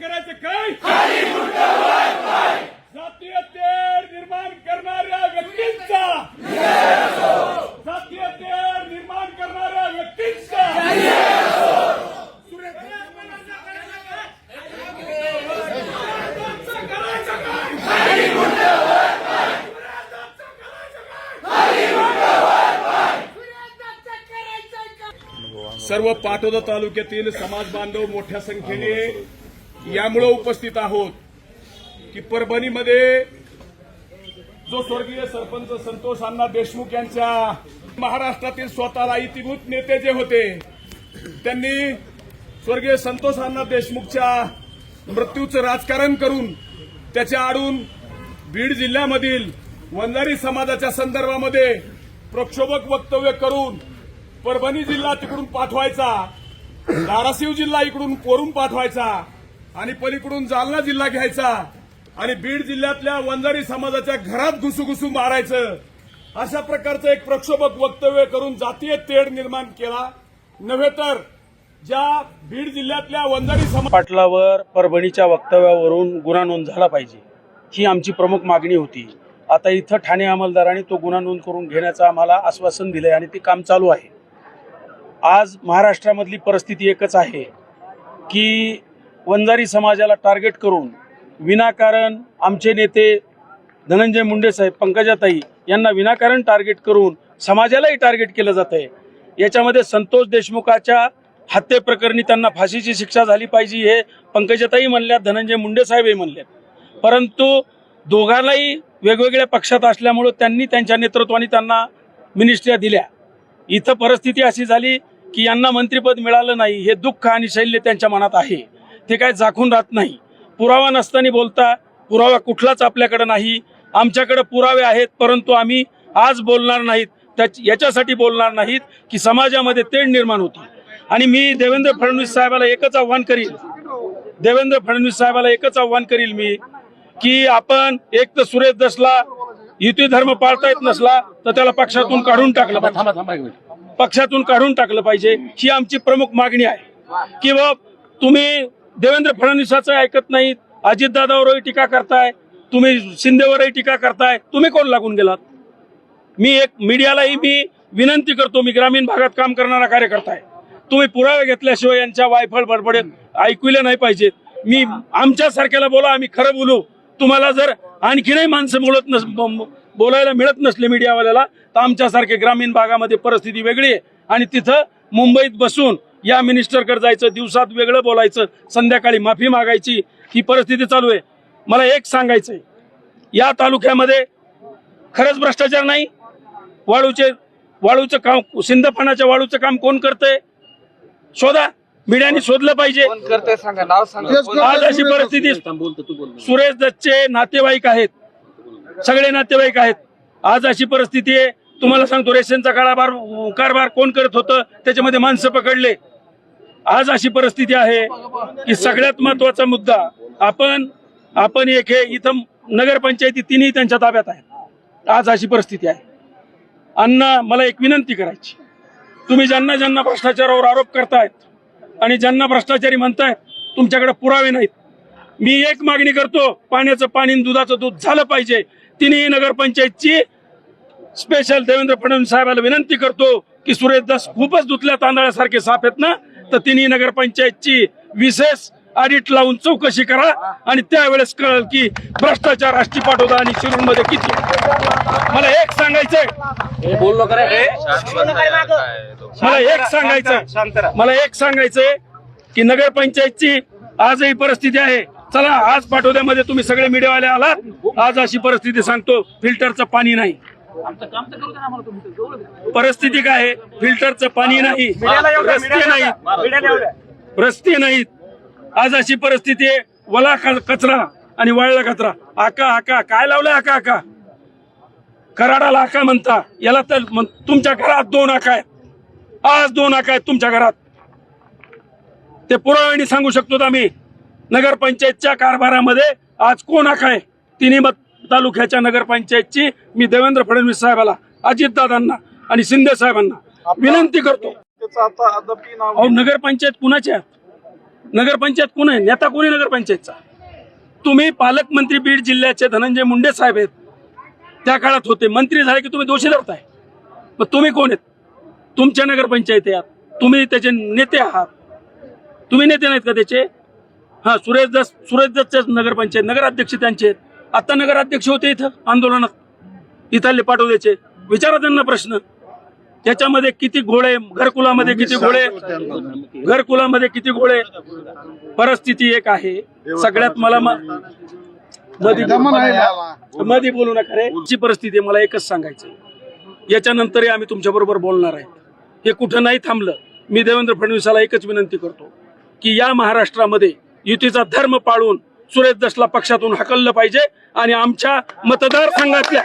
करायचं काय? जातीय तेढ निर्माण करणाऱ्या व्यक्तींचा. जातीय तेढ निर्माण करणाऱ्या व्यक्तींचा. सर्व पाटोदा तालुक्यातील समाज बांधव मोठ्या संख्येने यामुळे उपस्थित आहोत की परभणीमध्ये जो स्वर्गीय सरपंच संतोष अण्णा देशमुख यांच्या महाराष्ट्रातील स्वतःला इतिभूत नेते जे होते त्यांनी स्वर्गीय संतोष अण्णा देशमुखच्या मृत्यूचं राजकारण करून त्याच्या आडून बीड जिल्ह्यामधील वंजारी समाजाच्या संदर्भामध्ये प्रक्षोभक वक्तव्य करून परभणी जिल्हा तिकडून पाठवायचा धाराशिव जिल्हा इकडून कोरून पाठवायचा आणि पलीकडून जालना जिल्हा घ्यायचा आणि बीड जिल्ह्यातल्या वंजारी समाजाच्या घरात घुसूघुसू मारायचं. अशा प्रकारचं एक प्रक्षोभक वक्तव्य करून जातीय तेढ निर्माण केला. नव्हे तर ज्या बीड जिल्ह्यातल्या वंजारी समाज पाटलावर परभणीच्या वक्तव्यावरून गुन्हा नोंद झाला पाहिजे. ही आमची प्रमुख मागणी होती. आता इथं ठाणे अंमलदारांनी तो गुन्हा नोंद करून घेण्याचं आम्हाला आश्वासन दिलंय आणि ते काम चालू आहे. आज महाराष्ट्रामधली परिस्थिती एकच आहे की वंजारी समाजाला टार्गेट करून विनाकारण आमचे नेते धनंजय मुंडे साहेब पंकजाताई यांना विनाकारण टार्गेट करून समाजालाही टार्गेट केलं जात आहे. याच्यामध्ये संतोष देशमुखाच्या हत्येप्रकरणी त्यांना फाशीची शिक्षा झाली पाहिजे हे पंकजाताई म्हणल्यात धनंजय मुंडे साहेबही म्हणल्यात. परंतु दोघांनाही वेगवेगळ्या पक्षात असल्यामुळं त्यांनी त्यांच्या नेतृत्वाने त्यांना मिनिस्ट्र्या दिल्या. इथं परिस्थिती अशी झाली की यांना मंत्रिपद मिळालं नाही हे दुःख आणि शैल्य त्यांच्या मनात आहे. ते काय झाकून राहत नाही. पुरावा नसताना बोलता पुरावा कुठलाच आपल्याकडे नाही. आमच्याकडे पुरावे आहेत परंतु आम्ही आज बोलणार नाहीत. त्याच याच्यासाठी बोलणार नाहीत की समाजामध्ये तेढ निर्माण होती. आणि मी देवेंद्र फडणवीस साहेबाला एकच आव्हान करील देवेंद्र फडणवीस साहेबाला एकच आव्हान करील मी की आपण एक तर सुरेश दसला युती धर्म पाळता येत नसला तर त्याला पक्षातून काढून टाकलं पाहिजे. पक्षातून काढून टाकलं पाहिजे. ही आमची प्रमुख मागणी आहे. की बा तुम्ही देवेंद्र फडणवीसाचं ऐकत नाहीत. अजितदादावरही टीका करताय. तुम्ही शिंदेवरही टीका करताय. तुम्ही कोण लागून गेलात? मी एक मीडियालाही मी विनंती करतो मी ग्रामीण भागात काम करणारा कार्यकर्ता आहे तुम्ही पुरावे घेतल्याशिवाय यांच्या वायफळ बडबडे ऐकविले नाही पाहिजेत. मी आमच्या सारख्याला बोला आम्ही खरं बोलू. तुम्हाला जर आणखीनही माणसं बोलत नस बोलायला मिळत नसले मीडियावाल्याला तर आमच्यासारखे ग्रामीण भागामध्ये परिस्थिती वेगळी आहे. आणि तिथं मुंबईत बसून या मिनिस्टरकडे जायचं दिवसात वेगळं बोलायचं संध्याकाळी माफी मागायची ही परिस्थिती चालू आहे. मला एक सांगायचं आहे या तालुक्यामध्ये खरंच भ्रष्टाचार नाही. वाळूचे वाळूचं काम सिंदफणाच्या वाळूचं काम कोण करतंय? शोधा. मीडियाने शोधलं पाहिजे. कोण करते सांगा नाव सांगा. आज अशी परिस्थिती सुरेश दत्तचे नातेवाईक आहेत. सगळे नातेवाईक आहेत. आज अशी परिस्थिती आहे. तुम्हाला सांगतो रेशनचा कारभार कारभार कोण करत होतं? त्याच्यामध्ये माणसं पकडले. आज अशी परिस्थिती आहे की सगळ्यात महत्त्वाचा मुद्दा आपण आपण एक हे इथं नगरपंचायती तिन्ही त्यांच्या ताब्यात आहेत. आज अशी परिस्थिती आहे. अण्णा मला एक विनंती करायची. तुम्ही ज्यांना ज्यांना भ्रष्टाचारावर आरोप करतायत आणि ज्यांना भ्रष्टाचारी म्हणतायत तुमच्याकडे पुरावे नाहीत. मी एक मागणी करतो पाण्याचं पाणी आणि दुधाचं दूध झालं पाहिजे. तिन्ही नगरपंचायतची स्पेशल देवेंद्र फडणवीस साहेबाला विनंती करतो की सुरेश दास खूपच धुतल्या तांदळासारखे साफ आहेत ना? तर तिन्ही नगरपंचायतची विशेष ऑडिट लावून चौकशी करा आणि त्यावेळेस कळेल की भ्रष्टाचार राष्ट्रीय पाठवता आणि शिरूरमध्ये किती आहे. मला एक सांगायचंय. मला एक सांगायचं मला एक सांगायचंय की नगरपंचायतची आजही परिस्थिती आहे. चला आज पाठोद्यामध्ये तुम्ही सगळे मीडियावाले आलात. आज अशी परिस्थिती सांगतो फिल्टरचं पाणी नाही. परिस्थिती काय आहे? फिल्टरचं पाणी नाही. रस्ते नाहीत. रस्ते नाहीत. आज अशी परिस्थिती आहे वला कचरा आणि वाळला कचरा. आका आका काय लावलंय आका आका? कराडाला आका म्हणता. याला तर तुमच्या घरात दोन आका आहेत. आज दोन आका आहेत तुमच्या घरात. ते पुराव्याने सांगू शकतो आम्ही. नगरपंचायतच्या कारभारामध्ये आज कोण आका आहे? तिन्ही मत तालुक्याच्या नगरपंचायतची मी देवेंद्र फडणवीस साहेबाला अजितदादांना आणि शिंदे साहेबांना विनंती करतो. अद्याप नाव अहो नगरपंचायत कुणाच्या नगरपंचायत कोण आहे? नेता कोणी नगरपंचायतचा? तुम्ही पालकमंत्री बीड जिल्ह्याचे धनंजय मुंडे साहेब आहेत. त्या काळात होते. मंत्री झाले की तुम्ही दोषी धरताय. मग तुम्ही कोण आहेत? तुमच्या नगरपंचायत आहात तुम्ही त्याचे नेते आहात. तुम्ही नेते नाहीत का त्याचे? हा सुरेश दस सुरेश दसचे नगरपंचायत नगराध्यक्ष त्यांचे आहेत. आता नगराध्यक्ष होते इथं आंदोलनात. इथले पाठवल्याचे. विचारा त्यांना प्रश्न. त्याच्यामध्ये किती घोडे घरकुलामध्ये किती घोडे घरकुलामध्ये किती घोडे परिस्थिती एक आहे. सगळ्यात मला मध्ये बोलू नका. रे. परिस्थिती मला एकच सांगायचं याच्यानंतरही आम्ही तुमच्या बरोबर बोलणार आहे. हे कुठं नाही थांबलं. मी देवेंद्र फडणवीसाला एकच विनंती करतो की या महाराष्ट्रामध्ये युतीचा धर्म पाळून सुरेश दसला पक्षातून हकललं पाहिजे आणि आमच्या मतदारसंघातल्या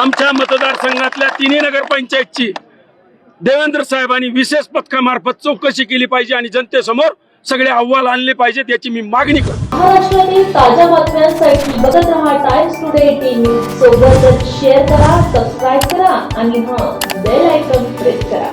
आमच्या मतदारसंघातल्या तिन्ही नगरपंचायतची देवेंद्र साहेबांनी विशेष पथकामार्फत चौकशी केली पाहिजे आणि जनतेसमोर सगळे अहवाल आणले पाहिजेत याची मी मागणी करतो. महाराष्ट्रातील ताज्या बातम्यांसाठी बघत राहा टाइम्स टुडे टीव्ही सोबतच शेअर करा सबस्क्राईब करा आणि हा बेल आयकॉन प्रेस करा.